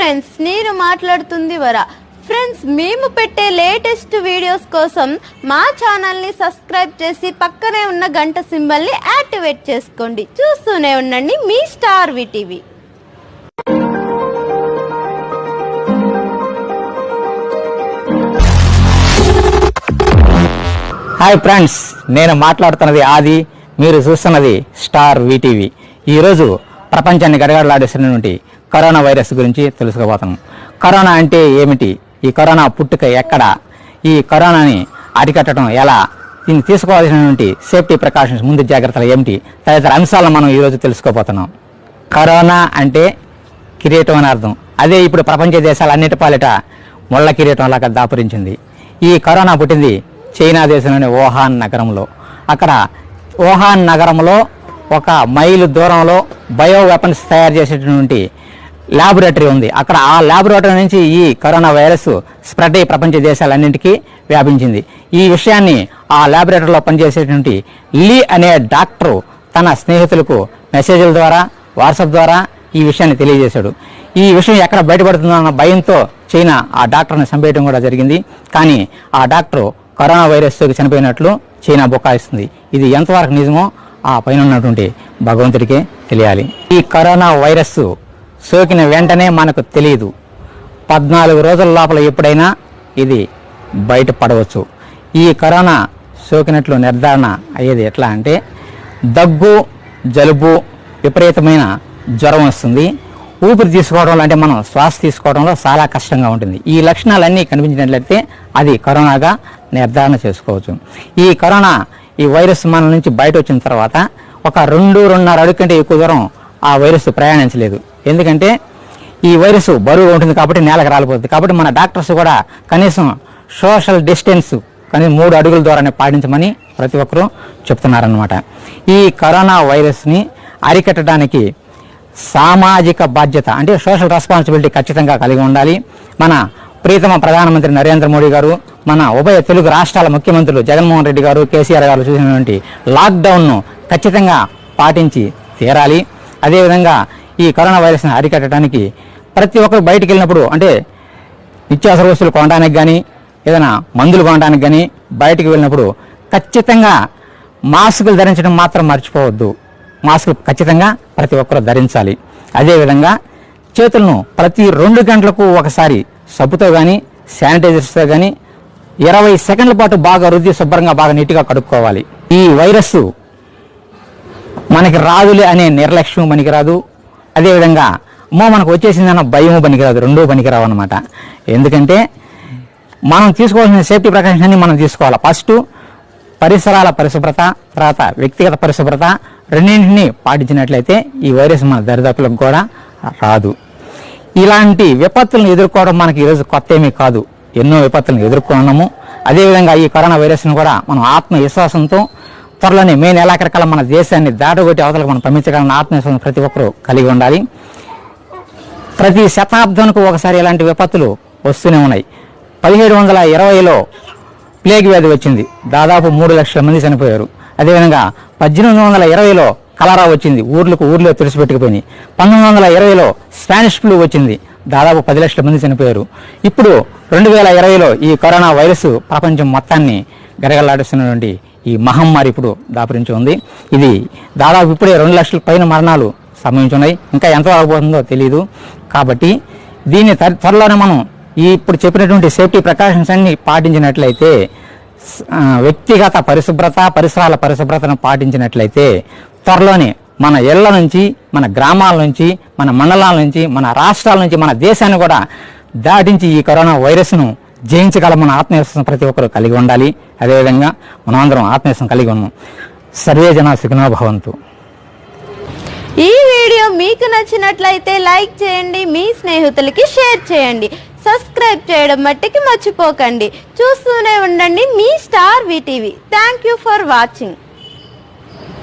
Friends నేను మాట్లాడుతుంది వర. ఫ్రెండ్స్ మేము పెట్టే లేటెస్ట్ వీడియోస్ కోసం మా ఛానల్ని సబ్స్క్రైబ్ చేసి పక్కనే ఉన్న గంట సింబల్ని యాక్టివేట్ చేసుకోండి. చూస్తూనే ఉండండి మీ స్టార్ విటీవీ హాయ్ ఫ్రెండ్స్ నేను మాట్లాడుతున్నది ఆది మీరు చూస్తున్నది స్టార్ వీటీవీ ఈరోజు ప్రపంచాన్ని గడగడలాడేసినటువంటి కరోనా వైరస్ గురించి తెలుసుకోబోతున్నాం. కరోనా అంటే ఏమిటి? ఈ కరోనా పుట్టుక ఎక్కడ? ఈ కరోనాని అరికట్టడం ఎలా? దీన్ని తీసుకోవాల్సినటువంటి సేఫ్టీ ప్రికాషన్స్ ముందు జాగ్రత్తలు ఏమిటి? తదితర అంశాలను మనం ఈరోజు తెలుసుకోబోతున్నాం. కరోనా అంటే కిరీటం అని అర్థం. అదే ఇప్పుడు ప్రపంచ దేశాలు అన్నిటి పాలిట ముళ్ళ కిరీటం లాగా దాపురించింది. ఈ కరోనా పుట్టింది చైనా దేశంలోని ఓహాన్ నగరంలో. అక్కడ ఓహాన్ నగరంలో ఒక మైలు దూరంలో బయో వెపన్స్ తయారు చేసేటటువంటి ల్యాబొరేటరీ ఉంది. అక్కడ ఆ ల్యాబొరేటరీ నుంచి ఈ కరోనా వైరస్ స్ప్రెడ్ అయ్యి ప్రపంచ దేశాలన్నింటికీ వ్యాపించింది. ఈ విషయాన్ని ఆ ల్యాబొరేటరీలో పనిచేసేటువంటి లీ అనే డాక్టరు తన స్నేహితులకు మెసేజ్ల ద్వారా వాట్సాప్ ద్వారా ఈ విషయాన్ని తెలియజేశాడు. ఈ విషయం ఎక్కడ బయటపడుతుందో అన్న భయంతో చైనా ఆ డాక్టర్ని చంపేయడం కూడా జరిగింది. కానీ ఆ డాక్టర్ కరోనా వైరస్తో చనిపోయినట్లు చైనా బుకాయిస్తుంది. ఇది ఎంతవరకు నిజమో ఆ పైన ఉన్నటువంటి భగవంతుడికే తెలియాలి. ఈ కరోనా వైరస్ సోకిన వెంటనే మనకు తెలియదు పద్నాలుగు రోజుల లోపల ఎప్పుడైనా ఇది బయటపడవచ్చు. ఈ కరోనా సోకినట్లు నిర్ధారణ అయ్యేది ఎట్లా అంటే దగ్గు జలుబు విపరీతమైన జ్వరం వస్తుంది. ఊపిరి తీసుకోవడంలో అంటే మనం శ్వాస తీసుకోవడంలో చాలా కష్టంగా ఉంటుంది. ఈ లక్షణాలన్నీ కనిపించినట్లయితే అది కరోనాగా నిర్ధారణ చేసుకోవచ్చు. ఈ కరోనా ఈ వైరస్ మన నుంచి బయట వచ్చిన తర్వాత ఒక రెండు రెండున్నర అడుగు కంటే ఎక్కువ దూరం ఆ వైరస్ ప్రయాణించలేదు. ఎందుకంటే ఈ వైరస్ బరువుగా ఉంటుంది కాబట్టి నేలకు రాలిపోతుంది. కాబట్టి మన డాక్టర్స్ కూడా కనీసం సోషల్ డిస్టెన్స్ కనీసం మూడు అడుగుల ద్వారానే పాటించమని ప్రతి ఒక్కరూ చెప్తున్నారనమాట ఈ కరోనా వైరస్ని అరికట్టడానికి సామాజిక బాధ్యత అంటే సోషల్ రెస్పాన్సిబిలిటీ ఖచ్చితంగా కలిగి ఉండాలి. మన ప్రీతమ ప్రధానమంత్రి నరేంద్ర మోడీ గారు మన ఉభయ తెలుగు రాష్ట్రాల ముఖ్యమంత్రులు జగన్మోహన్ రెడ్డి గారు కేసీఆర్ గారు చూసినటువంటి లాక్డౌన్ను ఖచ్చితంగా పాటించి తీరాలి. అదేవిధంగా ఈ కరోనా వైరస్ని అరికట్టడానికి ప్రతి ఒక్కరు బయటికి వెళ్ళినప్పుడు అంటే నిత్యావసర వస్తువులు కొనడానికి కానీ ఏదైనా మందులు కొనడానికి కానీ బయటికి వెళ్ళినప్పుడు ఖచ్చితంగా మాస్కులు ధరించడం మాత్రం మర్చిపోవద్దు. మాస్కులు ఖచ్చితంగా ప్రతి ఒక్కరు ధరించాలి. అదేవిధంగా చేతులను ప్రతి రెండు గంటలకు ఒకసారి సబ్బుతో కానీ శానిటైజర్స్తో కానీ ఇరవై సెకండ్ల పాటు బాగా రుద్ది శుభ్రంగా బాగా నీట్గా కడుక్కోవాలి. ఈ వైరస్ మనకి రాదులే అనే నిర్లక్ష్యం మనకి రాదు. అదేవిధంగా అమ్మో మనకు వచ్చేసిందన్న భయము పనికిరాదు రెండూ పనికిరావు అనమాట ఎందుకంటే మనం తీసుకోవాల్సిన సేఫ్టీ ప్రికాషన్స్ మనం తీసుకోవాలి? ఫస్ట్ పరిసరాల పరిశుభ్రత తర్వాత వ్యక్తిగత పరిశుభ్రత రెండింటిని పాటించినట్లయితే ఈ వైరస్ మన దరిదాపులకు కూడా రాదు. ఇలాంటి విపత్తులను ఎదుర్కోవడం మనకి ఈరోజు కొత్త ఏమీ కాదు. ఎన్నో విపత్తులను ఎదుర్కొన్నాము. అదేవిధంగా ఈ కరోనా వైరస్ను కూడా మనం ఆత్మవిశ్వాసంతో త్వరలోనే మే నెలాఖరికల్లా మన దేశాన్ని దాటగొట్టి అవతలకు మనం పంపించగలన్న ఆత్మవిశ్వాసం ప్రతి ఒక్కరూ కలిగి ఉండాలి. ప్రతి శతాబ్దానికి ఒకసారి ఇలాంటి విపత్తులు వస్తూనే ఉన్నాయి. పదిహేడు వందల ఇరవైలో ప్లేగ్ వ్యాధి వచ్చింది. దాదాపు మూడు లక్షల మంది చనిపోయారు. అదేవిధంగా పద్దెనిమిది వందల ఇరవైలో కలరా వచ్చింది. ఊర్లకు ఊర్లో తుడిచిపెట్టుకుపోయినాయి. పంతొమ్మిది వందల ఇరవైలో స్పానిష్ ఫ్లూ వచ్చింది. దాదాపు పది లక్షల మంది చనిపోయారు. ఇప్పుడు రెండు వేల ఇరవైలో ఈ కరోనా వైరస్ ప్రపంచం మొత్తాన్ని గరగలాడిస్తున్నటువంటి ఈ మహమ్మారి ఇప్పుడు దాపరించి ఉంది. ఇది దాదాపు ఇప్పుడే రెండు లక్షల పైన మరణాలు సంభవించున్నాయి. ఇంకా ఎంత అవబోతుందో తెలియదు కాబట్టి దీన్ని త్వరలోనే మనం ఈ ఇప్పుడు చెప్పినటువంటి సేఫ్టీ ప్రికాషన్స్ అన్ని పాటించినట్లయితే వ్యక్తిగత పరిశుభ్రత పరిసరాల పరిశుభ్రతను పాటించినట్లయితే త్వరలోనే మన ఇళ్ళ నుంచి మన గ్రామాల నుంచి మన మండలాల నుంచి మన రాష్ట్రాల నుంచి మన దేశాన్ని కూడా దాటించి ఈ కరోనా వైరస్ను జయించగలమన్న ఆత్మవిశ్వాసం ప్రతి ఒక్కరూ కలిగి ఉండాలి. అదేవిధంగా మనమందరం ఆత్మవిశ్వాసం కలిగి ఉన్నాం. సర్వే జన సుఖినో భవంతు. ఈ వీడియో మీకు నచ్చినట్లయితే లైక్ చేయండి మీ స్నేహితులకి షేర్ చేయండి. సబ్స్క్రైబ్ చేయడం మట్టికి మర్చిపోకండి. చూస్తూనే ఉండండి మీ star VTV. Thank you for watching